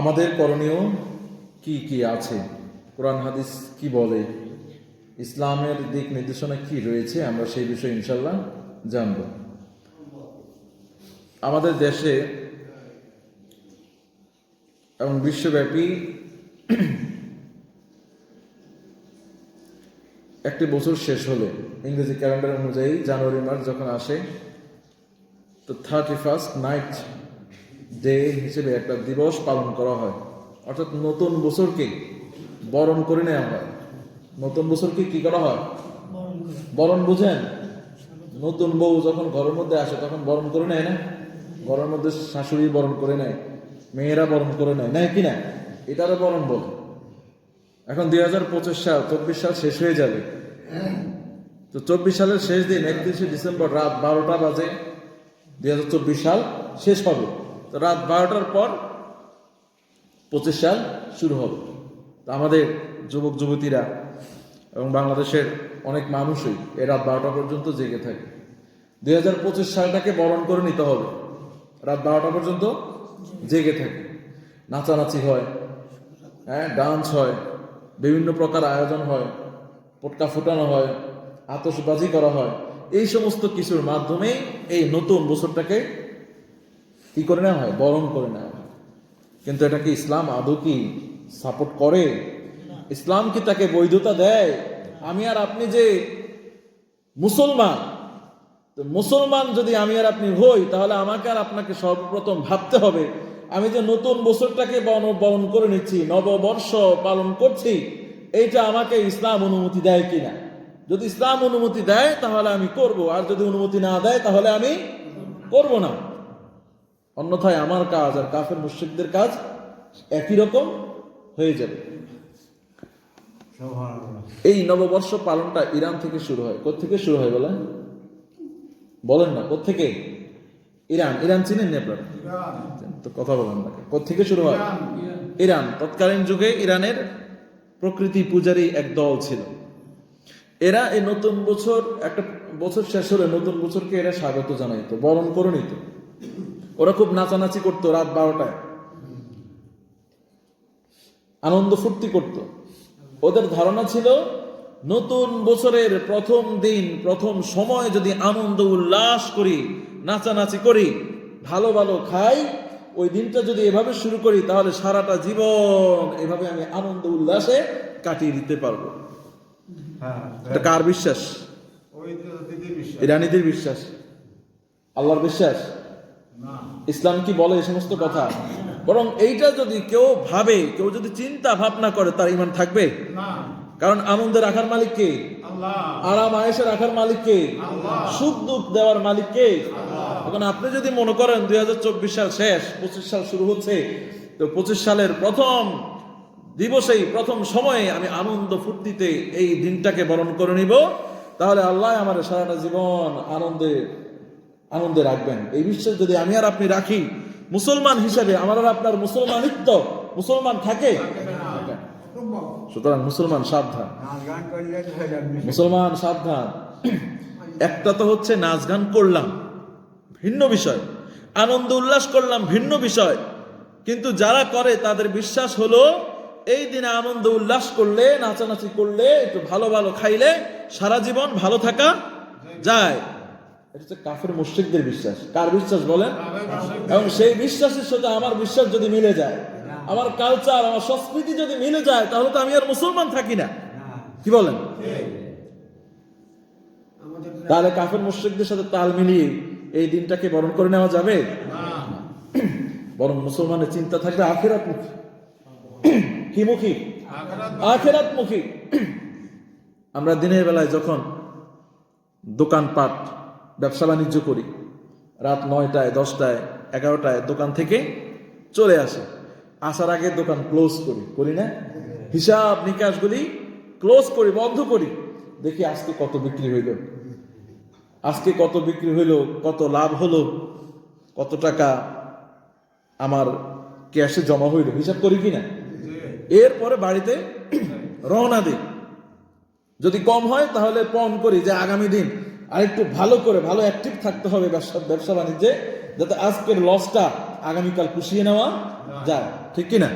আমাদের করণীয় কি কি আছে? কোরআন, হাদিস কি বলে? ইসলামের দিক নির্দেশনা কি রয়েছে? আমরা সেই বিষয়ে ইনশাল্লাহ জানব। আমাদের দেশে এবং বিশ্বব্যাপী একটি বছর শেষ হলো। ইংরেজি ক্যালেন্ডার অনুযায়ী জানুয়ারি মাস যখন আসে, তো থার্টি ফার্স্ট নাইট ডে হিসেবে একটা দিবস পালন করা হয়। অর্থাৎ নতুন বছরকে বরণ করে নেওয়া হয় নতুন বছরকে কি করা হয়? বরণ বুঝেন? নতুন বউ যখন ঘরের মধ্যে আসে তখন বরণ করে নেয় না? ঘরের মধ্যে শাশুড়ি বরণ করে নেয় মেয়েরা বরণ করে নেয়। নেয় কি না? এটারও বরণ বলে। এখন দুই হাজার পঁচিশ সাল চব্বিশ সাল শেষ হয়ে যাবে। তো চব্বিশ সালের শেষ দিন একত্রিশে ডিসেম্বর রাত বারোটা বাজে। দুই হাজার চব্বিশ সাল শেষ হবে। তো রাত বারোটার পর পঁচিশ সাল শুরু হবে। তো আমাদের যুবক, যুবতীরা এবং বাংলাদেশের অনেক মানুষই এই রাত বারোটা পর্যন্ত জেগে থাকে। দুই হাজার পঁচিশ সালটাকে বরণ করে নিতে হবে। রাত বারোটা পর্যন্ত জেগে থাকে। নাচানাচি হয় হ্যাঁ ডান্স হয়, বিভিন্ন প্রকার আয়োজন হয়, পটকা ফুটানো হয়, আতশবাজি করা হয়। এই সমস্ত কিছুর মাধ্যমে এই নতুন বছরটাকে কি করে নেওয়া হয়? বরণ করে নেওয়া হয়। কিন্তু এটা কি ইসলাম? আদৌ কি সাপোর্ট করে? ইসলাম কি তাকে বৈধতা দেয়? আমি আর আপনি যে মুসলমান মুসলমান যদি আমি আর আপনি হই, তাহলে আমাকে আর আপনাকে সর্বপ্রথম ভাবতে হবে, আমি যে নতুন বছরটাকে বরণ করে নিচ্ছি, নববর্ষ পালন করছি, এইটা আমাকে ইসলাম অনুমতি দেয় কিনা? যদি ইসলাম অনুমতি দেয়, তাহলে আমি করব, আর যদি অনুমতি না দেয়, তাহলে আমি করব না। অন্যথায় আমার কাজ আর কাফের মুশ্রিকদের কাজ একই রকম হয়ে যাবে। এই নববর্ষ পালনটা ইরান থেকে শুরু হয়। কোথেকে শুরু হয় বলে বলেন না কোথেকে ইরান। ইরান চিনেন নি আপনারা? তো কথা বলেন না কোথেকে শুরু হয়? ইরান তৎকালীন যুগে ইরানের প্রকৃতি পূজারী এক দল ছিল। এরা এই নতুন বছর একটা বছর শেষ হলে নতুন বছরকে এরা স্বাগত জানাইতো বরণ করে নিত। ওরা খুব নাচানাচি করতো রাত বারোটায়। আনন্দ ফুর্তি করত। ওদের ধারণা ছিল নতুন বছরের প্রথম দিন প্রথম সময় যদি আনন্দ উল্লাস করি নাচানাচি করি ভালো ভালো খাই ওই দিনটা যদি এভাবে শুরু করি তাহলে সারাটা জীবন এভাবে আমি আনন্দ উল্লাসে কাটিয়ে দিতে পারব। হ্যাঁ এটা কার বিশ্বাস? ইরানিদের বিশ্বাস। আল্লাহর বিশ্বাস? ইসলাম কি বলে এই সমস্ত কথা? বরং এইটা যদি কেউ ভাবে, কেউ যদি চিন্তা ভাবনা করে, তার ইমান থাকবে? কারণ আনন্দে রাখার মালিক কে? আরাম আয়েসে রাখার মালিক কে? সুখ দুঃখ দেওয়ার মালিক কে? এখন আপনি যদি মনে করেন দুই হাজার চব্বিশ সাল শেষ, পঁচিশ সাল শুরু হচ্ছে, তো পঁচিশ সালের প্রথম দিবসেই, প্রথম সময়ে আমি আনন্দ ফুর্তিতে এই দিনটাকে বরণ করে নিব। তাহলে আল্লাহ আমার সারাটা জীবন আনন্দে আনন্দে রাখবেন। এই বিশ্বাস যদি আমি আর আপনি রাখি, মুসলমান হিসেবে আমার আর আপনার মুসলমানিত্ব, মুসলমান থাকে? সুতরাং মুসলমান সাবধান। মুসলমান সাবধান। একটা তো হচ্ছে নাচ গান করলাম, ভিন্ন বিষয়। আনন্দ উল্লাস করলাম, ভিন্ন বিষয়। কিন্তু যারা করে, তাদের বিশ্বাস হলো, এই দিনে আনন্দ উল্লাস করলে, নাচানাচি করলে, একটু ভালো ভালো খাইলে, সারা জীবন ভালো থাকা যায়। এটা হচ্ছে কাফের মুশ্রিকদের বিশ্বাস। কার বিশ্বাস বলেন? এবং সেই বিশ্বাসের সাথে আমার বিশ্বাস যদি মিলে যায় আমার কালচার আমার সংস্কৃতি যদি মিলে যায় তাহলে তো আমি আর মুসলমান থাকি না। কি বলেন? তাহলে কাফের মুশ্রিকদের সাথে তাল মিলিয়ে এই দিনটাকে বরণ করে নেওয়া যাবে? বরং মুসলমানের চিন্তা থাকবে আখেরাত মুখী কি মুখী আখেরাত মুখী আমরা দিনের বেলায় যখন দোকানপাট ব্যবসা বাণিজ্য করি। রাত নয়টায়, দশটায়, এগারোটায় দোকান থেকে চলে আসি। আসার আগে দোকান ক্লোজ করি। করি না? হিসাব নিকাশগুলি ক্লোজ করি, বন্ধ করি। দেখি আজকে কত বিক্রি হইল। আজকে কত বিক্রি হইল, কত লাভ হলো, কত টাকা আমার ক্যাশে জমা হইল। হিসাব করি কিনা? এরপরে বাড়িতে রওনা দিই। যদি কম হয় তাহলে পণ করি যে আগামী দিন আরেকটু ভালো করে, ভালো অ্যাক্টিভ থাকতে হবে ব্যবসা ব্যবসা বাণিজ্যে, যাতে আজকের লসটা আগামীকাল পুষিয়ে নেওয়া যায়। ঠিক কিনা?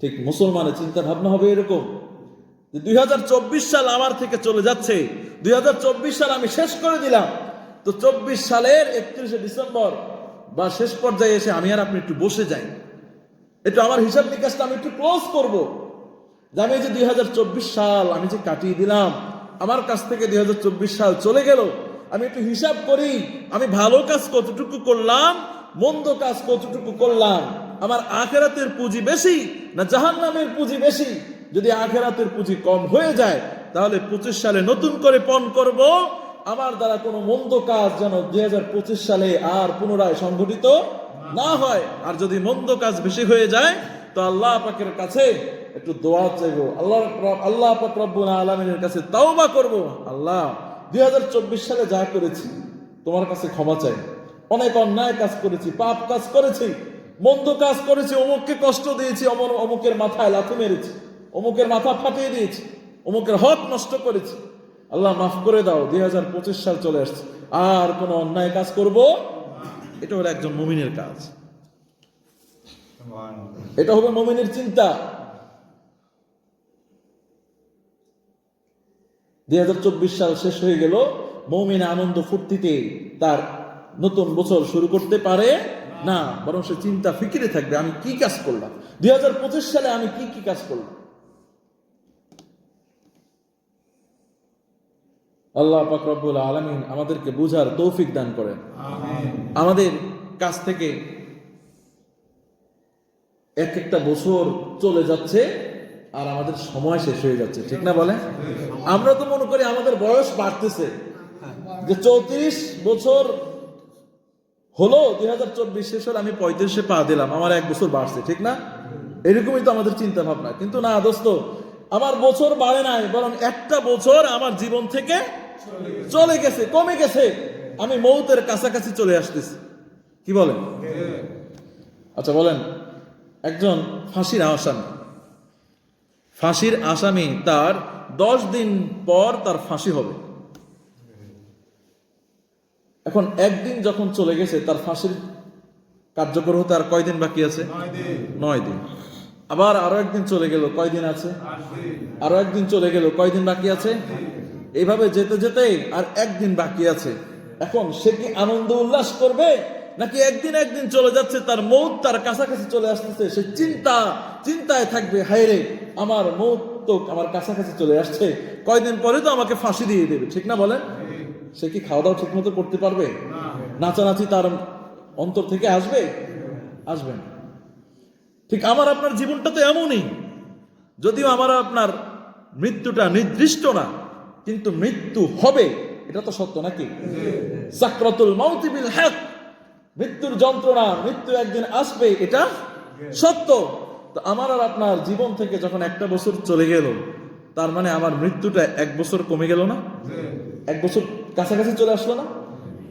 ঠিক, মুসলমানের চিন্তা ভাবনা হবে এরকম। দুই সাল আমার থেকে চলে যাচ্ছে দু হাজার চব্বিশ সাল আমি শেষ করে দিলাম। তো চব্বিশ সালের একত্রিশে ডিসেম্বর বা শেষ পর্যায়ে এসে আমি আর আপনি একটু বসে যাই। একটু আমার হিসাব নিকাশটা আমি একটু ক্লোজ করব। যে আমি যে দুই হাজার চব্বিশ সাল আমি যে কাটিয়ে দিলাম আমার কাছ থেকে দুই হাজার চব্বিশ সাল চলে গেল। আমি একটু হিসাব করি, আমি ভালো কাজ কতটুকু করলাম, মন্দ কাজ কতটুকু করলাম, আমার আখেরাতের পুঁজি বেশি না জাহান নামের পুঁজি বেশি? যদি আখেরাতের পুঁজি কম হয়ে যায়, তাহলে পঁচিশ সালে নতুন করে পণ করব। আমার দ্বারা কোনো মন্দ কাজ যেন দুই হাজার পঁচিশ সালে আর পুনরায় সংঘটিত না হয়। আর যদি মন্দ কাজ বেশি হয়ে যায় তো আল্লাহ পাকের কাছে একটু দোয়া চাইব। আল্লাহ আল্লাহ পাক রব্বুল আলমিনের কাছে তাওবা করব। আল্লাহ দু হাজার চব্বিশ সালে যা করেছি, তোমার কাছে ক্ষমা চাই। অনেক অন্যায় কাজ করেছি, পাপ কাজ করেছি, মন্দ কাজ করেছি, অমুককে কষ্ট দিয়েছি, অমর অমুকের মাথায় লাথি মেরেছি, অমুকের মাথা ফাটিয়ে দিয়েছি, অমুকের হক নষ্ট করেছি। আল্লাহ মাফ করে দাও, দুই হাজার পঁচিশ সাল চলে আসছে। আর কোন অন্যায় কাজ করব? এটা হলো একজন মুমিনের কাজ। এটা হবে মুমিনের চিন্তা। দুই সাল শেষ হয়ে গেল মৌমিন আনন্দ ফুর্তিতে তার নতুন বছর শুরু করতে পারে না বরং সে চিন্তা ফিকিরে থাকবে আমি কি কাজ করলাম? দুই হাজার পঁচিশ সালে আমি কি কি কাজ করলাম? আল্লাহ পাকরবুল আলমিন আমাদেরকে বুঝার তৌফিক দান করেন। আমাদের কাছ থেকে এক একটা বছর চলে যাচ্ছে আর আমাদের সময় শেষ হয়ে যাচ্ছে, ঠিক না বলে আমরা তো মনে করি আমাদের বয়স বাড়তেছে। যে চৌত্রিশ বছর হলো, দুই হাজার চব্বিশ শেষ হলে, আমি পঁয়ত্রিশে পা দিলাম, আমার এক বছর বাড়ছে, ঠিক না? এরকমই তো আমাদের চিন্তা ভাবনা কিন্তু না দোস্ত, আমার বছর বাড়ে নাই, বরং একটা বছর আমার জীবন থেকে চলে গেছে, কমে গেছে। আমি মৌতের কাছাকাছি চলে আসতেছি। কি বলেন? আচ্ছা বলেন। একজন ফাঁসির আসামি। ফাঁসির আসামি তার দশ দিন পর তার ফাঁসি হবে। এখন একদিন যখন চলে গেছে তার ফাঁসির কার্যকর হতে আর কয়দিন বাকি আছে? নয় দিন। আবার আরও একদিন চলে গেল কয়দিন আছে? আরও একদিন চলে গেল কয়দিন বাকি আছে? এইভাবে যেতে যেতে আর একদিন বাকি আছে। এখন সে কি আনন্দ উল্লাস করবে? নাকি একদিন একদিন চলে যাচ্ছে তার মৌত তার কাছাকাছি চলে আসতেছে। সে চিন্তা চিন্তায় থাকবে হায়রে আমার মৌত তো আমার কাছাকাছি চলে আসছে। কয়দিন পরে তো আমাকে ফাঁসি দিয়ে দেবে ঠিক না বলেন? সে কি খাওয়া দাওয়া ঠিক মতো করতে পারবে? নাচানাচি তার অন্তর থেকে আসবে? আসবে না। ঠিক আমার আপনার জীবনটা তো এমনই। যদিও আমার আপনার মৃত্যুটা নির্দিষ্ট না কিন্তু মৃত্যু হবে এটা তো সত্য নাকি? সাকরাতুল মাউতি বিল হক। মৃত্যুর যন্ত্রণা, মৃত্যু একদিন আসবে, এটা সত্য। তো আমার আর আপনার জীবন থেকে যখন একটা বছর চলে গেল, তার মানে আমার মৃত্যুটা এক বছর কমে গেল না? এক বছর কাছাকাছি চলে আসলো না?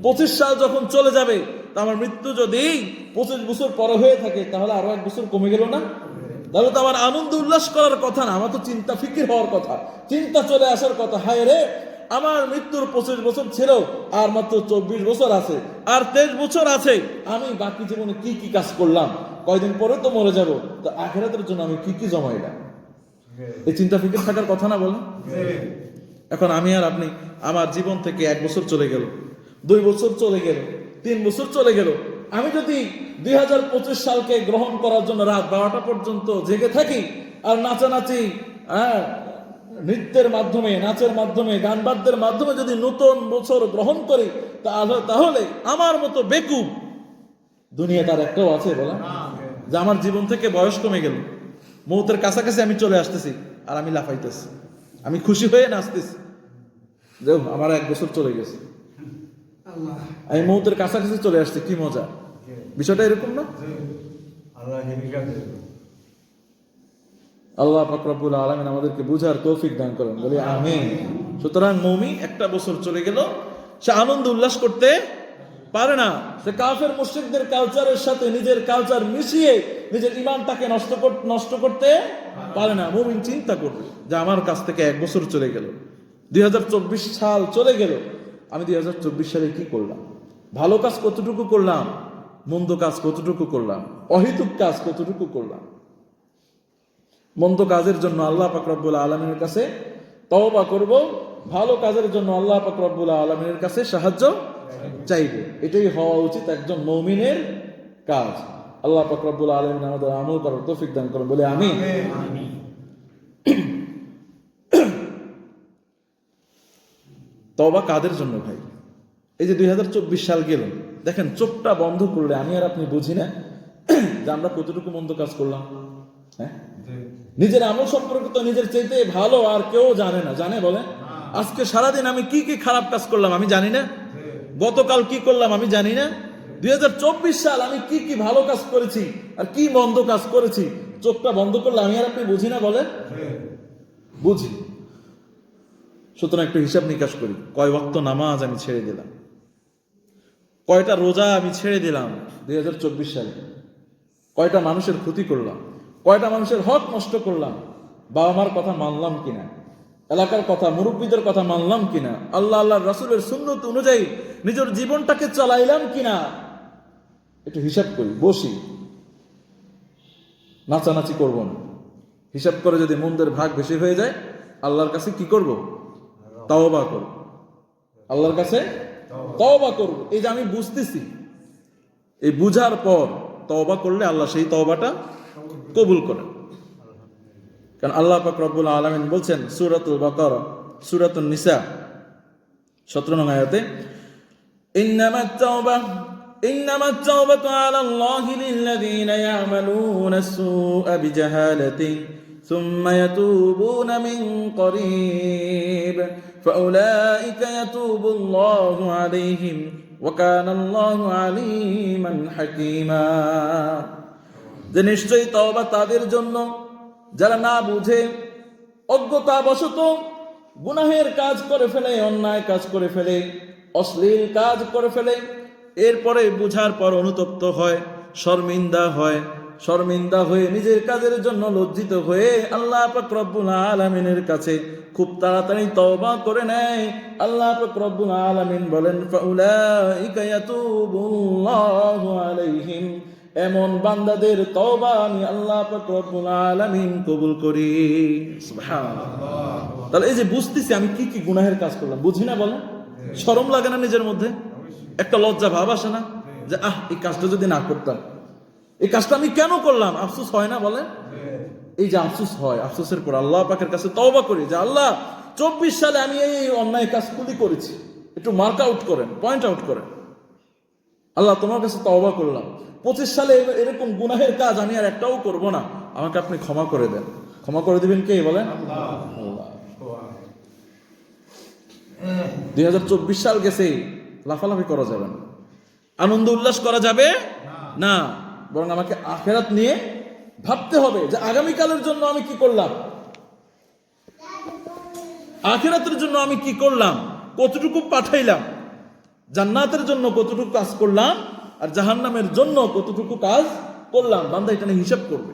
পঁচিশ সাল যখন চলে যাবে, তা আমার মৃত্যু যদি পঁচিশ বছর পরে হয়ে থাকে, তাহলে আরও এক বছর কমে গেল না? তাহলে তো আমার আনন্দ উল্লাস করার কথা না, আমার তো চিন্তা, ফিকির হওয়ার কথা। চিন্তা চলে আসার কথা, হায় রে! আমার মৃত্যুর পঁচিশ বছর ছিল আর মাত্র চব্বিশ বছর আছে। আর তেইশ বছর আছে আমি বাকি জীবনে কি কি কাজ করলাম? কয়দিন পরে তো মরে যাব তো আখেরাতের জন্য আমি কি কি জমাইলাম এই চিন্তা ফিকির থাকার কথা না বলেন? এখন আমি আর আপনি আমার জীবন থেকে এক বছর চলে গেল দুই বছর চলে গেল তিন বছর চলে গেল। আমি যদি দুই হাজার পঁচিশ সালকে গ্রহণ করার জন্য রাত বারোটা পর্যন্ত জেগে থাকি আর নাচানাচি হ্যাঁ নৃত্যের মাধ্যমে, নাচের মাধ্যমে, গান বাদ্যের মাধ্যমে যদি নতুন বছর গ্রহণ করি, তাহলে আমার মতো বেকুব দুনিয়া তার একটাও আছে বলা। যে আমার জীবন থেকে বয়স কমে গেল। মৌতের কাছাকাছি আমি চলে আসতেছি আর আমি লাফাইতেছি। আমি খুশি হয়ে নাচতেছি। দেখ, আমার এক বছর চলে গেছে। আমি মৌতের কাছাকাছি চলে আসছি, কি মজা। বিষয়টা এরকম না? আল্লাহ ফাকরাবুল আলমিন আমাদেরকে বুঝার তৌফিক দান করেন। বলি, আমিন। সুতরাং মৌমি একটা বছর চলে গেল, সে আনন্দ উল্লাস করতে পারে না। সে কাফের মুশ্রিকদের কালচারের সাথে নিজের কালচার মিশিয়ে নিজের ইমানটাকে নষ্ট কর- নষ্ট করতে পারে না। মুমিন চিন্তা করবে যে আমার কাছ থেকে এক বছর চলে গেল। দুই হাজার চব্বিশ সাল চলে গেল। আমি দুই হাজার চব্বিশ সালে কি করলাম? ভালো কাজ কতটুকু করলাম? মন্দ কাজ কতটুকু করলাম? অহেতুক কাজ কতটুকু করলাম? মন্দ কাজের জন্য আল্লাহ পাকরবুল আলমিনের কাছে তওবা করব, ভালো কাজের জন্য আল্লাহ পাকরবুল আলমিনের কাছে সাহায্য চাইবে। এটাই হওয়া উচিত একজন মৌমিনের কাজ। আল্লাহ পাকরবুল আলমিন আমাদের আমল করার তৌফিক দান করুন, বলে আমি তবা কাদের জন্য ভাই? এই যে দুই হাজার চব্বিশ সাল গেল, দেখেন চোখটা বন্ধ করলে আমি আর আপনি বুঝি না যে আমরা কতটুকু মন্দ কাজ করলাম। নিজের আমল সম্পর্কে তো নিজের চাইতে ভালো আর কেউ জানে না। জানে বলে? আজকে সারাদিন আমি কি কি খারাপ কাজ করলাম আমি জানি না। গতকাল কি করলাম আমি জানি না। দুই সাল আমি কি কি ভালো কাজ করেছি আর কি মন্দ কাজ করেছি চোখটা বন্ধ করলে আমি আর আপনি বুঝি না বলে? বুঝি। সুতরাং একটু হিসাব নিকাশ করি। কয় ওয়াক্ত নামাজ আমি ছেড়ে দিলাম। কয়টা রোজা আমি ছেড়ে দিলাম দুই হাজার চব্বিশ সালে? কয়টা মানুষের ক্ষতি করলাম? কয়টা মানুষের হক নষ্ট করলাম? বাবা মার কথা মানলাম কিনা? এলাকার কথা, মুরব্বীদের কথা মানলাম কিনা? আল্লাহ আল্লাহ রাসুলের সুন্নত অনুযায়ী নিজের জীবনটাকে চালাইলাম কিনা? একটু হিসাব করি, বসি। নাচানাচি করব না। হিসাব করে যদি মন্দের ভাগ বেশি হয়ে যায়, আল্লাহর কাছে কি করব? তাওবা করব। আল্লাহর কাছে তওবা করব। এই যে আমি বুঝতেছি, এই বুঝার পর তওবা করলে আল্লাহ সেই তওবাটা কবুল করেন কারণ আল্লাহ পাক রব্বুল আলামিন বলছেন সূরাতুল বাকারা সূরাতুন নিসা 17 নং আয়াতে إنما التوبة إنما التوبة على الله للذين يعملون السوء بجهالة ثم يتوبون من قريب فأولئك يتوب الله عليهم وكان الله عليما حكيما যে নিশ্চয়ই তওবা তাদের জন্য। যারা না বুঝে, অজ্ঞতাবশত গুনাহের কাজ করে ফেলে, অন্যায় কাজ করে ফেলে, অশ্লীল কাজ করে ফেলে, এরপরে বুঝার পর অনুতপ্ত হয়, শর্মিন্দা হয়, শর্মিন্দা হয়ে নিজের কাজের জন্য লজ্জিত হয়ে আল্লাহ রব্বুল আলামিনের কাছে খুব তাড়াতাড়ি তওবা করে নেয়। আল্লাহ রব্বুল আলামিন বলেন আলাইহিম। এমন বান্দাদের তওবা আমি আল্লাহ রব্বুল আলামিন কবুল করি। তাহলে এই যে বুঝতেছি আমি কি কি গুনাহের কাজ করলাম, বুঝি না বলো শরম লাগে না নিজের মধ্যে? একটা লজ্জা ভাব আসে না? যে আহ, এই কাজটা যদি না করতাম। এই কাজটা আমি কেন করলাম? আফসোস হয় না বলে এই যে আফসোস হয়, আফসোসের পর আল্লাহ পাকের কাছে তওবা করি যে আল্লাহ, চব্বিশ সালে আমি এই অন্যায় কাজগুলি করেছি। একটু মার্ক আউট করেন পয়েন্ট আউট করেন। আল্লাহ তোমার কাছে তওবা করলাম। পঁচিশ সালে এরকম গুনাহের কাজ আমি আর একটাও করব না। আমাকে আপনি ক্ষমা করে দেন। ক্ষমা করে দিবেন কে বলেন? দুই হাজার চব্বিশ সাল গেছে, লাফালাফি করা যাবে না। আনন্দ উল্লাস করা যাবে না। বরং আমাকে আখেরাত নিয়ে ভাবতে হবে যে আগামীকালের জন্য আমি কি করলাম? আখেরাতের জন্য আমি কি করলাম? কতটুকু পাঠাইলাম? জান্নাতের জন্য কতটুকু কাজ করলাম আর জাহান্নামের জন্য কতটুকু কাজ করলাম বান্দা এটা নিয়ে হিসাব করবে।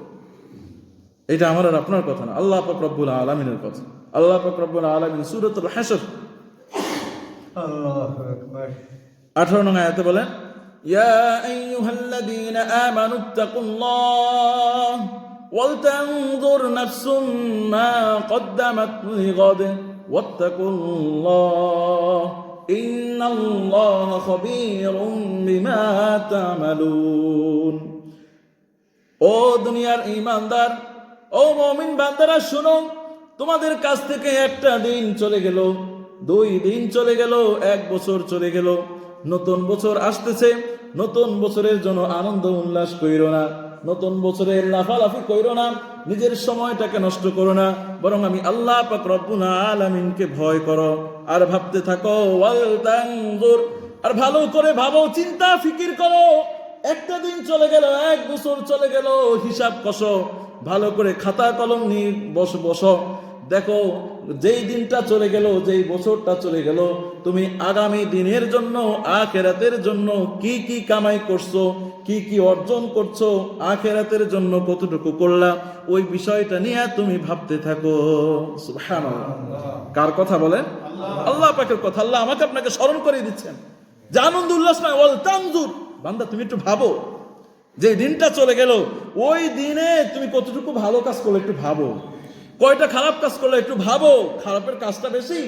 এটা আমার আর আপনার কথা না আল্লাহ পাক রব্বুল আলামিনের কথা। আল্লাহ পাক রব্বুল আলামিন সূরাতুল হাসর আঠারো নং আয়াতে বলেন ইয়া আইয়ুহাল্লাযীনা আমানু তাকুল্লাহ ওয়ালতানজুর নাফসুম মা কদ্দামাত লিগাদ ওয়াত্তাকুল্লাহ ইন্নাল্লাহা খাবীরুম বিমা তা'মালুন। ও দুনিয়ার ইমানদার ও মমিন বান্দারা, শুনো, তোমাদের কাছ থেকে একটা দিন চলে গেল, দুই দিন চলে গেল, এক বছর চলে গেল, নতুন বছর আসতেছে, নতুন বছরের জন্য আনন্দ উল্লাস কইরো না। নতুন বছরে লাফালাফি কইরো না, নিজের সময়টাকে নষ্ট করো না, বরং আমি আল্লাহ পাক রব্বুল আলামিনকে ভয় করো। আর ভাবতে থাকো, ওয়াল তানজুর। আর ভালো করে ভাবো, চিন্তা, ফিকির করো। একটা দিন চলে গেল, এক বছর চলে গেল, হিসাব কষো। ভালো করে খাতা কলম নিয়ে বস, বসো। দেখো যেই দিনটা চলে গেল, যেই বছরটা চলে গেল, তুমি আগামী দিনের জন্য, আখেরাতের জন্য কি কি কামাই করছ, কি কি অর্জন করছ, আখেরাতের জন্য কতটুকু করলা, ওই বিষয়টা নিয়ে তুমি ভাবতে থাকো। কার কথা বলেন? আল্লাহ পাকের কথা, আল্লাহ আমাকে আপনাকে স্মরণ করে দিচ্ছেন। যে আনন্দ, উল্লাস নয়, ওয়াল তানজুর। বান্দা, তুমি একটু ভাবো যে দিনটা চলে গেল, ওই দিনে তুমি কতটুকু ভালো কাজ করলে একটু ভাবো। কয়টা খারাপ কাজ করলে একটু ভাবো, খারাপের কাজটা বেশি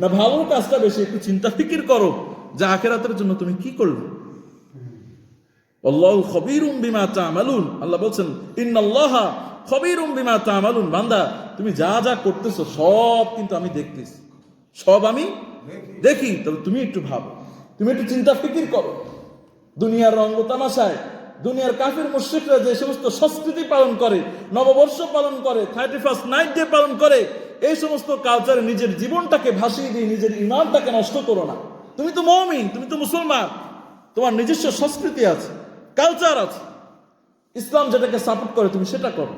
না ভালোর কাজটা বেশি? একটু চিন্তা ফিকির করো, যে আখেরাতের জন্য তুমি কি করলে? আল্লাহ খবিরুম বিমা তামালুন। আল্লাহ বলছেন, ইন্নাল্লাহা খবিরুম বিমা তামালুন। বান্দা, তুমি যা যা করতেছো সব কিন্তু আমি দেখতেছি। সব আমি দেখি। তবে তুমি একটু ভাবো। তুমি একটু চিন্তা ফিকির করো। দুনিয়ার রঙ্গ তামাশায় দুনিয়ার কাফির মুশ্রিকরা যে সমস্ত সংস্কৃতি পালন করে, নববর্ষ পালন করে থার্টি ফার্স্ট নাইট ডে পালন করে, এই সমস্ত কালচারে নিজের জীবনটাকে ভাসিয়ে দিয়ে নিজের ইমানটাকে নষ্ট করো না। তুমি তো মমিন, তুমি তো মুসলমান, তোমার নিজস্ব সংস্কৃতি আছে কালচার আছে। ইসলাম যেটাকে সাপোর্ট করে, তুমি সেটা করো।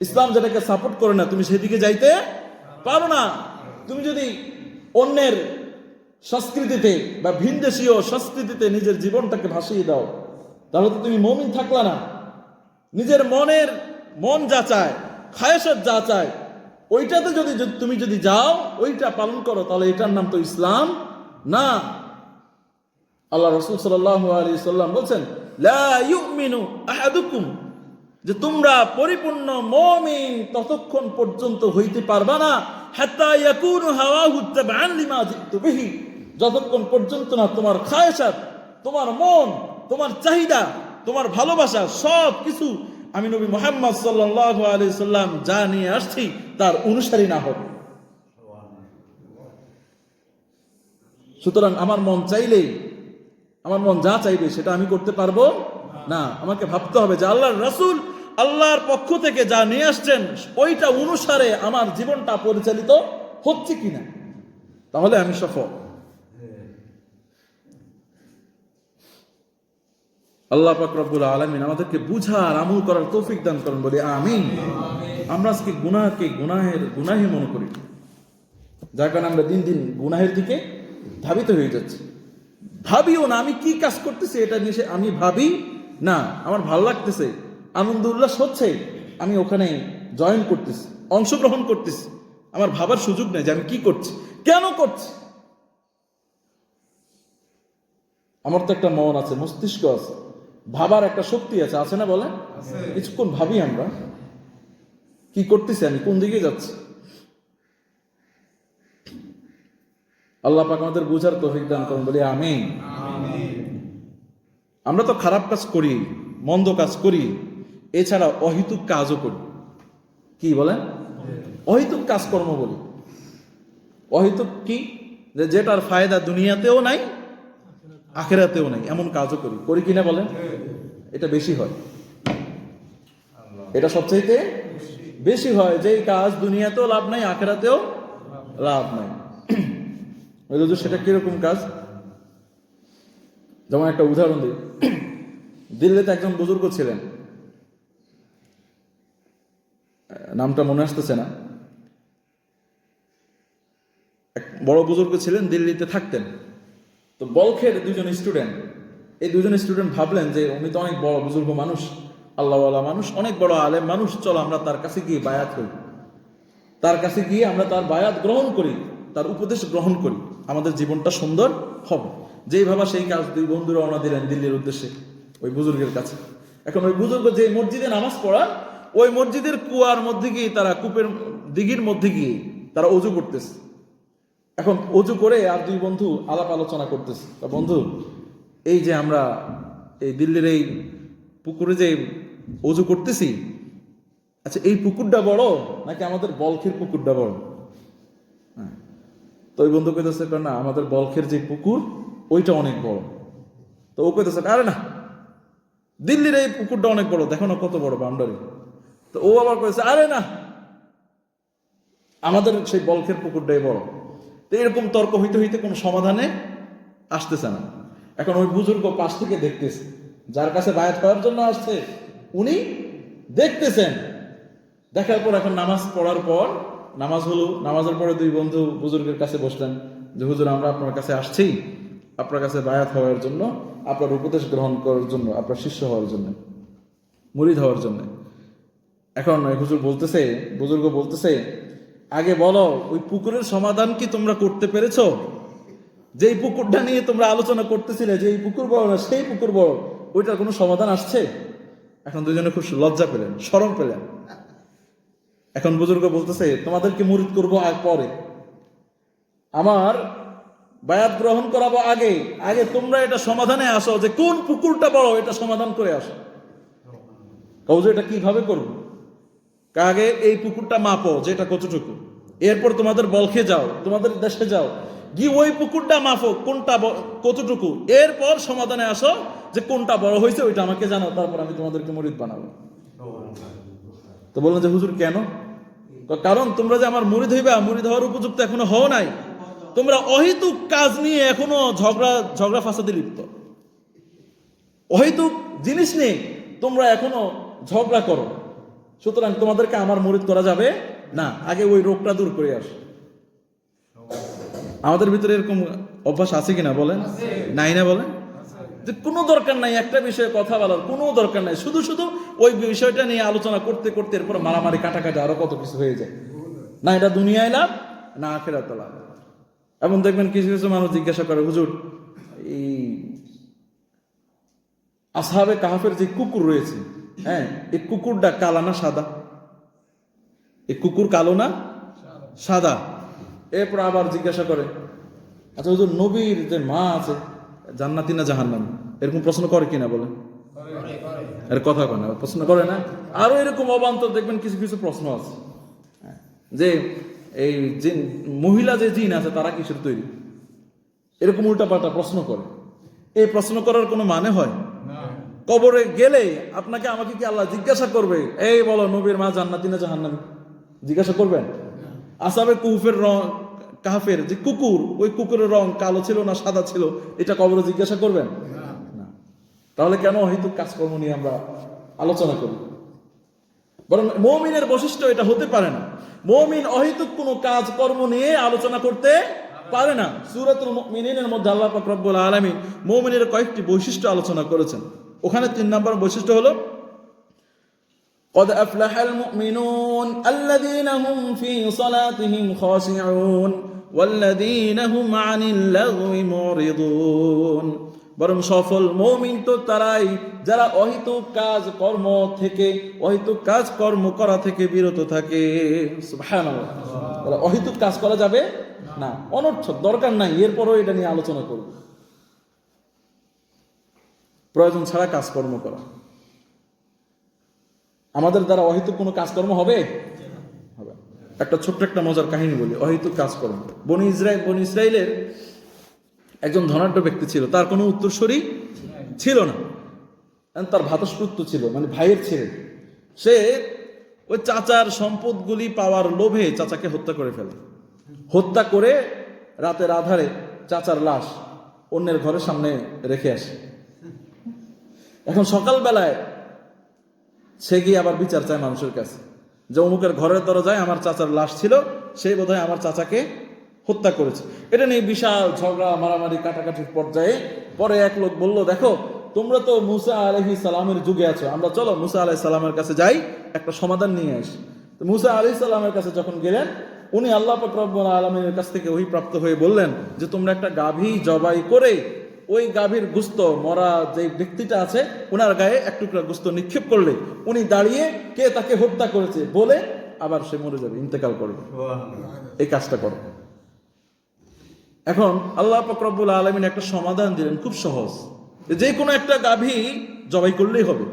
ইসলাম যেটাকে সাপোর্ট করে না, তুমি সেদিকে যাইতে পারো না। তুমি যদি অন্যের সংস্কৃতিতে বা ভিনদেশীয় সংস্কৃতিতে নিজের জীবনটাকে ভাসিয়ে দাও তাহলে তো তুমি মমিন থাকলা না। নিজের মনের মন যা চায় খায়সের যা চায়, ওইটাতে যদি তুমি যদি যাও, ওইটা পালন করো, তাহলে এটার নাম তো ইসলাম না। আল্লাহ রসুল সাল্লাম বলছেন যে তোমরা পরিপূর্ণ মুমিন ততক্ষণ পর্যন্ত হইতে পারবা না যতক্ষণ পর্যন্ত না তোমার খায়সাত তোমার মন তোমার চাহিদা, তোমার ভালোবাসা, সব কিছু আমি নবী মোহাম্মদ সাল্লাল্লাহু আলাইহি সাল্লাম যা নিয়ে আসছি, তার অনুসারী না হবে। সুতরাং আমার মন চাইলেই আমার মন যা চাইবে সেটা আমি করতে পারব না। আমাকে ভাবতে হবে যে আল্লাহর রাসূল আল্লাহর পক্ষ থেকে যা নিয়ে আসছেন, ওইটা অনুসারে আমার জীবনটা পরিচালিত হচ্ছে কিনা। তাহলে আমি সফল। আল্লাহ পাক আলামিন আমাদেরকে বুঝার, আমল করার তৌফিক দান করেন বলি, আমিন। আমরা আজকে গুনাহকে গুনাহের গুনাহি মনে করি। যার কারণে আমরা দিন দিন গুনাহের দিকে ধাবিত হয়ে যাচ্ছি। ভাবিও না, আমি কি কাজ করতেছি এটা নিয়ে আমি ভাবি না, আমার ভালো লাগতেছে আনন্দ উল্লাস হচ্ছে আমি ওখানে জয়েন করতেছি, অংশগ্রহণ করতেছি। আমার ভাবার সুযোগ নেই যে আমি কি করছি, কেন করছি? আমার তো একটা মন আছে, মস্তিষ্ক আছে। ভাবার একটা শক্তি আছে আছে না বলে? কিছুক্ষণ ভাবি আমরা কি করতেছি আমি কোন দিকে যাচ্ছি? আল্লাহ পাক আমাদের বুঝার তৌফিক দান করুন বলি আমিন। আমরা তো খারাপ কাজ করি মন্দ কাজ করি এছাড়া অহিতুক কাজও করি। কি বলেন? অহিতুক কাজকর্ম বলি। অহিতুক কি? যে যেটার ফায়দা দুনিয়াতেও নাই আখেরাতেও নাই, এমন কাজও করি। করি কিনা বলেন? এটা বেশি হয়। এটা সবচাইতে বেশি হয়। যে কাজ দুনিয়াতেও লাভ নাই, আখেরাতেও লাভ নাই। সেটা কীরকম কাজ? যেমন একটা উদাহরণ দিই। দিল্লিতে একজন বুজুর্গ ছিলেন। নামটা মনে আসতেছে না। এক বড় বুজুর্গ ছিলেন, দিল্লিতে থাকতেন। তো বলখের দুজন স্টুডেন্ট এই দুজন স্টুডেন্ট ভাবলেন যে উনি তো অনেক বড় বুজুর্গ মানুষ, আল্লাহওয়ালা মানুষ, অনেক বড় আলেম মানুষ, চলো আমরা তার কাছে গিয়ে বায়াত হই তার কাছে গিয়ে আমরা তার বায়াত গ্রহণ করি, তার উপদেশ গ্রহণ করি, আমাদের জীবনটা সুন্দর হবে। যেই সেই কাজ দুই বন্ধু রওনা দিলেন দিল্লির উদ্দেশ্যে, ওই বুজুর্গের কাছে। এখন ওই বুজুর্গ যে মসজিদে নামাজ পড়ান ওই মসজিদের কুয়ার মধ্যে গিয়ে তারা কূপের দিঘির মধ্যে গিয়ে তারা অজু করতেছে। এখন অজু করে আর দুই বন্ধু আলাপ আলোচনা করতেছে। তা বন্ধু, এই যে আমরা এই দিল্লির এই পুকুরে যে অজু করতেছি আচ্ছা এই পুকুরটা বড় নাকি আমাদের বলখের পুকুরটা বড়? হ্যাঁ। তো ওই বন্ধু কইতেছে, না, আমাদের বলখের যে পুকুর, ওইটা অনেক বড়। তো ও কইতেছে, আরে না, দিল্লির এই পুকুরটা অনেক বড়, দেখো না কত বড় বাউন্ডারি। তো ও আবার কইছে, আরে না, আমাদের সেই বলখের পুকুরটাই বড়। তো এরকম তর্ক হইতে হইতে কোনো সমাধানে আসতেছে না। এখন ওই বুজুর্গ পাশ থেকে দেখতেছে, যার কাছে বায়াত করার জন্য আসছে, উনি দেখতেছেন। দেখার পর এখন নামাজ পড়ার পর, নামাজ হলো, নামাজের পরে দুই বন্ধু বুজুর্গের কাছে বসলেন যে, হুজুর, আমরা আপনার কাছে আসছি। আপনার কাছে বায়াত হওয়ার জন্য, আপনার উপদেশ গ্রহণ করার জন্য, আপনার শিষ্য হওয়ার জন্য, মুরিদ হওয়ার জন্য। এখন হুজুর বলতেছে, বুজুর্গ বলতেছে আগে বলো, ওই পুকুরের সমাধান কি তোমরা করতে পেরেছ? যেই পুকুরটা নিয়ে তোমরা আলোচনা করতেছিলে যে এই পুকুর বড় না, সেই পুকুর বড় ওইটার কোনো সমাধান আসছে? এখন দুজনে খুব লজ্জা পেলেন শরম পেলেন। এখন বুজুর্গ বলতেছে, তোমাদেরকে মুরিদ করব আর পরে। আমার বায়াত গ্রহণ করাবো আগে। আগে তোমরা এটা সমাধানে আসো, যে কোন পুকুরটা বড় এটা সমাধান করে আসো। কৌজ এটা কীভাবে করব? আগে এই পুকুরটা মাপো, যেটা কতটুকু। এরপর তোমাদের বলখে যাও, তোমাদের দেশে যাও। গিয়ে ওই পুকুরটা মাপো, কোনটা কতটুকু। এরপর সমাধানে আসো যে কোনটা বড় হয়েছে, ওইটা আমাকে জানাও, তারপর আমি তোমাদেরকে মরিদ বানাবো। তো বললেন যে, হুজুর, কেন? কারণ তোমরা যে আমার মুড়ি হইবা মুড়ি হওয়ার উপযুক্ত এখনও হও নাই। তোমরা অহেতুক কাজ নিয়ে এখনও ঝগড়া ঝগড়া ফাসাদে লিপ্ত। অহেতুক জিনিস নিয়ে তোমরা এখনও ঝগড়া করো। সুতরাং তোমাদেরকে আমার মুরিদ করা যাবে না। আগে ওই রোগটা দূর করে আস। আমাদের ভিতরে এরকম অভ্যাস আছে কিনা বলেন? নাই না বলেন? যে কোনো দরকার নাই একটা বিষয়ে কথা বলার কোনো দরকার নাই। শুধু শুধু ওই বিষয়টা নিয়ে আলোচনা করতে করতে এরপর মারামারি কাটাকাটি আরও কত কিছু হয়ে যায়। না এটা দুনিয়ায় লাভ না আখেরাত লাভ। এবং দেখবেন কিছু কিছু মানুষ জিজ্ঞাসা করে হুজুর এই আসহাবে কাহাফের যে কুকুর রয়েছে হ্যাঁ এই কুকুরটা কালা না সাদা? এই কুকুর কালো না সাদা? এরপর আবার জিজ্ঞাসা করে আচ্ছা হুজুর, নবীর যে মা আছে, জান্নাতি না জাহান্নামী? এরকম প্রশ্ন করে কিনা বলে এর কথা কয় না, প্রশ্ন করে না। আরও এরকম অবান্তর দেখবেন কিছু কিছু প্রশ্ন আছে। যে এই জিন মহিলা যে জিন আছে, তারা কিসের তৈরি? এরকম উল্টাপাল্টা প্রশ্ন করে। এই প্রশ্ন করার কোনো মানে হয়? কবরে গেলে আপনাকে আমাকে কি আল্লাহ জিজ্ঞাসা করবে? এই বলো, নবীর মা জান্নাতি না জাহান্নামী? জিজ্ঞাসা করবেন? আসাবে কুহুফের রং কাহাফের যে কুকুর, ওই কুকুরের রং কালো ছিল না সাদা ছিল, এটা কবরে জিজ্ঞাসা করবেন? তাহলে কেন হয়তো কাজকর্ম নিয়ে আমরা আলোচনা করি? বরং মৌমিনের বৈশিষ্ট্য এটা হতে পারে না। মৌমিন অহেতুক কোনো কাজ কর্ম নিয়ে আলোচনা করতে পারে না। সুরাতুল মুমিনিনের মধ্যে আল্লাহ পাক আলামিন মৌমিনের কয়েকটি বৈশিষ্ট্য আলোচনা করেছেন। ওখানে তিন নম্বর বৈশিষ্ট্য হলো قد أفلح المؤمنون الذين هم في صلاتهم خاشعون والذين هم عن اللغو معرضون বরং সফল মৌমিন তো তারাই যারা অহিতুক কাজ কর্ম থেকে অহিতুক কাজ কর্ম করা থেকে বিরত থাকে সুবহানাল্লাহ। বলে, অহিতুক কাজ করা যাবে না অনর্থক দরকার নাই এরপরও এটা নিয়ে আলোচনা করব প্রয়োজন ছাড়া কাজকর্ম করা। আমাদের দ্বারা অহেতুক কোনো কাজকর্ম হবে? একটা ছোট্ট একটা মজার কাহিনী বলি, অহেতুক কাজকর্ম। বনি ইসরায়েল বনি ইসরায়েলের একজন ধনাঢ্য ব্যক্তি ছিল, তার কোনো উত্তরস্বরী ছিল না। তার ভাতস্পুত্র ছিল মানে ভাইয়ের ছেলে। সে ওই চাচার সম্পদগুলি পাওয়ার লোভে চাচাকে হত্যা করে ফেলে। হত্যা করে রাতের আধারে চাচার লাশ অন্যের ঘরের সামনে রেখে আসে। এখন সকালবেলায় সে গিয়ে আবার বিচার চায় মানুষের কাছে। যে অমুকের ঘরের দরজায় আমার চাচার লাশ ছিল সেই বোধহয় আমার চাচাকে হত্যা করেছে। এটা নিয়ে বিশাল ঝগড়া, মারামারি, কাটাকাটির পর্যায়ে পরে এক লোক বলল, দেখো, তোমরা তো মুসা আলহি সালামের যুগে আছো। আমরা চলো মুসা আলাহি সালামের কাছে যাই, একটা সমাধান নিয়ে আসি। মুসা আলি সাল্লামের কাছে যখন গেলেন, উনি আল্লাহ ফকরবুল আলমের কাছ থেকে ওই প্রাপ্ত হয়ে বললেন যে, তোমরা একটা গাভী জবাই করে ওই গাভীর গুস্ত মরা যে ব্যক্তিটা আছে ওনার গায়ে এক টুকরা গুস্ত নিক্ষেপ করলে উনি দাঁড়িয়ে কে তাকে হত্যা করেছে বলে আবার সে মরে যাবে ইন্তেকাল করবে। এই কাজটা করো। এখন আল্লাহ ফকরবুল আলমিন একটা সমাধান দিলেন খুব সহজ। যে কোনো একটা গাভী জবাই করলেই হবে।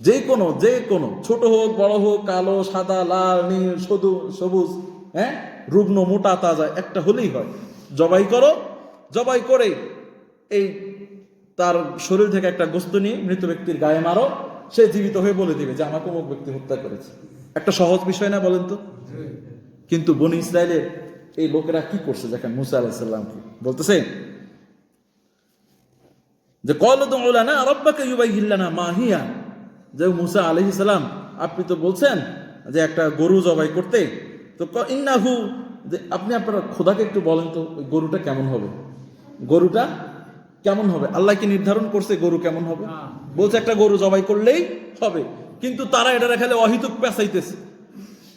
যে কোনো যে কোনো ছোট হোক বড় হোক কালো সাদা লাল নীল সদু সবুজ হ্যাঁ? রুগ্ন মোটা তাজা একটা হলেই হয়। জবাই করো জবাই করে এই তার শরীর থেকে একটা গোস্ত নিয়ে মৃত ব্যক্তির গায়ে মারো, সে জীবিত হয়ে বলে দিবে যে আমাকে অমুক ব্যক্তি হত্যা করেছে। একটা সহজ বিষয় না বলেন তো? কিন্তু বনি ইসরায়েলের এই লোকেরা কি করছে দেখেন মুসা আলাহিসাল্লামকে বলতেছে, যে কল না রব্বাকে ইউবাইহিল্লানা মাহিয়া। যে মুসা আলহি সালাম আপনি তো বলছেন যে একটা গরু জবাই করতে। তো ইন্নাহু, যে আপনি আপনার খোদাকে একটু বলেন তো, ওই গরুটা কেমন হবে? গরুটা কেমন হবে? আল্লাহ কি নির্ধারণ করছে গরু কেমন হবে? বলছে, একটা গরু জবাই করলেই হবে। কিন্তু তারা এটা খালি অহিতুক পেঁচাইতেছে।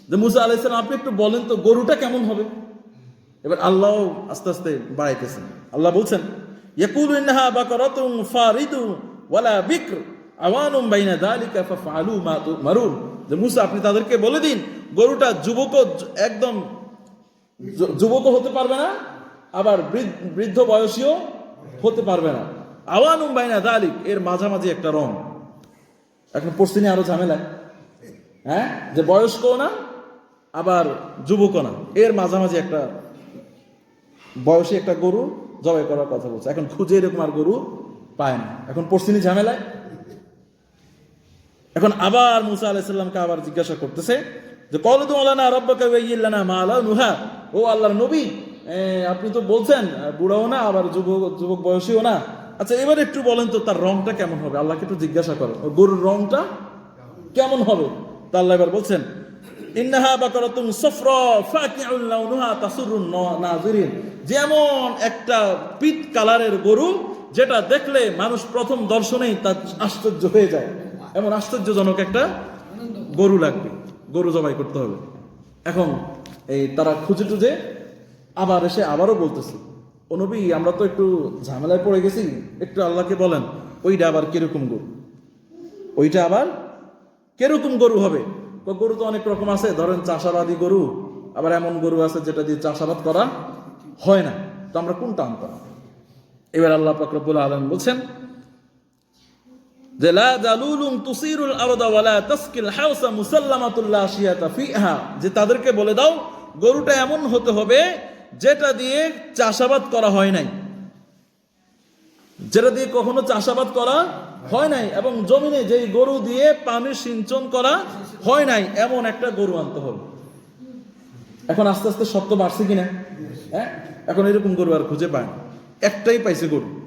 যে মুসা আলাইসালাম আপনি একটু বলেন তো, গরুটা কেমন হবে? এবার আল্লাহ আস্তে আস্তে বাড়াইতেছেন। আল্লাহ বলছেন, ইয়াকুলু ইন্নাহা বাকারাতুন ফারিদু ওয়ালা বিক্র, আওয়ানুম বাইনা যালিকা ফাফআলু মা তুমারুন। যে মুসা, আপনি তাদেরকে বলে দিন, গরুটা যুবক একদম যুবকও হতে পারবে না আবার বৃদ্ধ- বয়সীও হতে পারবে না। আওয়ানুম বাইনা দালিক, এর মাঝামাঝি একটা রং। এখন পশ্চিমে আরও ঝামেলা। হ্যাঁ? যে বয়স্কও না, আবার যুবকও না। এর মাঝামাঝি একটা বয়সী একটা গরু জবাই করার কথা বলছে। এখন খুঁজে এরকম আর গরু পায় না। এখন পশ্চিমী ঝামেলায়। এখন আবার মুসা আলাইসাল্লামকে আবার জিজ্ঞাসা করতেছে যে কলদু আলানা রব্বাকে ওয়াইয়িল্লানা মা আলা নুহা। ও আল্লাহর নবী আপনি তো বলছেন বুড়াও না, আবার যুবক যুবক বয়সীও না। আচ্ছা এবার একটু বলেন তো, তার রংটা কেমন হবে? আল্লাহকে একটু জিজ্ঞাসা করেন। ও গরুর রংটা কেমন হবে? তা আল্লাহ এবার বলছেন, ইন্নাহা বাকারাতুন সফরা ফাকিউল লাউনুহা তাসুরুন ন- নাজিরিন। যেমন একটা পিত কালারের গরু, যেটা দেখলে মানুষ প্রথম দর্শনেই তার আশ্চর্য হয়ে যায়। এমন আশ্চর্যজনক একটা গরু লাগবে, গরু জবাই করতে হবে। এখন এই তারা খুঁজে টুজে আবার এসে আবারও বলতেছে, ও নবী, আমরা তো একটু ঝামেলায় পড়ে গেছি, একটু আল্লাহকে বলেন, ওইটা আবার কীরকম গরু? ওইটা আবার কীরকম গরু হবে? গরু তো অনেক রকম আছে, ধরেন চাষাবাদী গরু, আবার এমন গরু আছে যেটা দিয়ে চাষাবাদ করা হয় না। তো আমরা কোনটা আনতাম এবার আল্লাহ পাকরবুল আলম বলছেন, যে লা জালুলুম তুসিরুল আরদা ওয়ালা তাসকিল হাউসা মুসাল্লামাতুল্লাহ শিয়াতা ফিহা। যে তাদেরকে বলে দাও, গরুটা এমন হতে হবে যেটা দিয়ে চাষাবাদ করা হয় নাই। যেটা দিয়ে কখনো চাষাবাদ করা হয় নাই এবং জমিনে যেই গরু দিয়ে পানির সিঞ্চন করা হয় নাই, এমন একটা গরু আনতে হবে। এখন আস্তে আস্তে সত্য বাড়ছে কিনা? হ্যাঁ? এখন এরকম গরু আর খুঁজে পায় একটাই পাইছে গরু।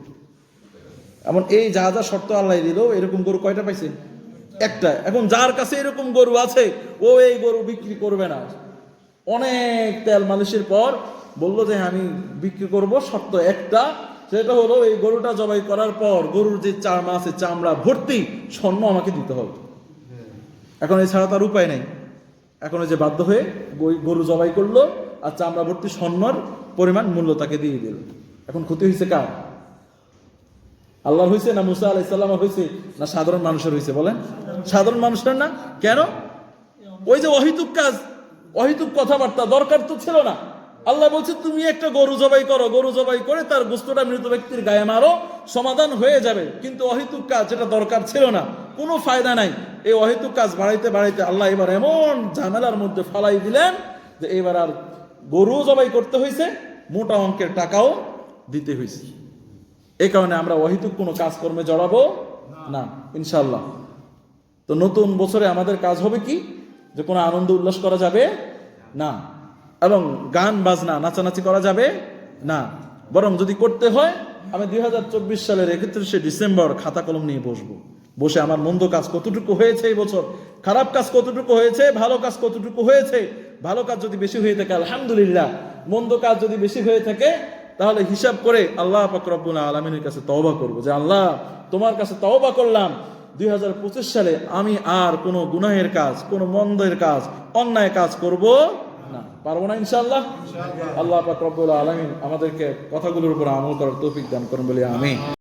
এমন এই যা যা শর্ত আল্লাহ দিল, এরকম গরু কয়টা পাইছে? একটা। এখন যার কাছে এরকম গরু আছে, ও এই গরু বিক্রি করবে না। অনেক তেল মালিশের পর বলল যে, আমি বিক্রি করব শর্ত একটা, সেটা হলো এই গরুটা জবাই করার পর গরুর যে চামড়া আছে, চামড়া ভর্তি স্বর্ণ আমাকে দিতে হবে। এখন এছাড়া তার উপায় নেই। এখন যে বাধ্য হয়ে গরু জবাই করল আর চামড়া ভর্তি স্বর্ণর পরিমাণ মূল্য তাকে দিয়ে দিল। এখন ক্ষতি হয়েছে কার? আল্লাহর হয়েছে না মুসা আলাই সাল্লামের হয়েছে না সাধারণ মানুষের হয়েছে বলেন? সাধারণ মানুষের না? কেন? ওই যে অহিতুক কাজ, অহিতুক কথাবার্তা দরকার তো ছিল না। আল্লাহ বলছে, তুমি একটা গরু জবাই করো, গরু জবাই করে তার গোস্তটা মৃত ব্যক্তির গায়ে মারো, সমাধান হয়ে যাবে। কিন্তু অহেতুক কাজ যেটা দরকার ছিল না, কোনো ফায়দা নাই। এই অহেতুক কাজ বাড়াইতে বাড়াইতে আল্লাহ এবার এমন ঝামেলার মধ্যে ফালাই দিলেন যে এবার আর গরু জবাই করতে হয়েছে মোটা অঙ্কের টাকাও দিতে হয়েছে এই কারণে আমরা অহেতুক কোনো কাজকর্মে জড়াবো না ইনশাল্লাহ তো নতুন বছরে আমাদের কাজ হবে কি? যে কোনো আনন্দ উল্লাস করা যাবে না। এবং গান, বাজনা, নাচানাচি করা যাবে? না। বরং যদি করতে হয়, আমি দুই হাজার চব্বিশ সালের একত্রিশে ডিসেম্বর খাতা কলম নিয়ে বসবো। বসে আমার মন্দ কাজ কতটুকু হয়েছে এই বছর? খারাপ কাজ কতটুকু হয়েছে? ভালো কাজ কতটুকু হয়েছে? ভালো কাজ যদি বেশি হয়ে থাকে, আলহামদুলিল্লাহ। মন্দ কাজ যদি বেশি হয়ে থাকে, তাহলে হিসাব করে আল্লাহ পাকরবুল আলমিনের কাছে তওবা করব যে, আল্লাহ, তোমার কাছে তওবা করলাম। দুই হাজার পঁচিশ সালে আমি আর কোনো গুনাহের কাজ, কোনো মন্দের কাজ, অন্যায় কাজ করব পারব না ইনশাল্লাহ আল্লাহ পাক রব্বুল আলমিন আমাদেরকে কথাগুলোর উপর আমল করার তৌফিক দান করুন বলে আমি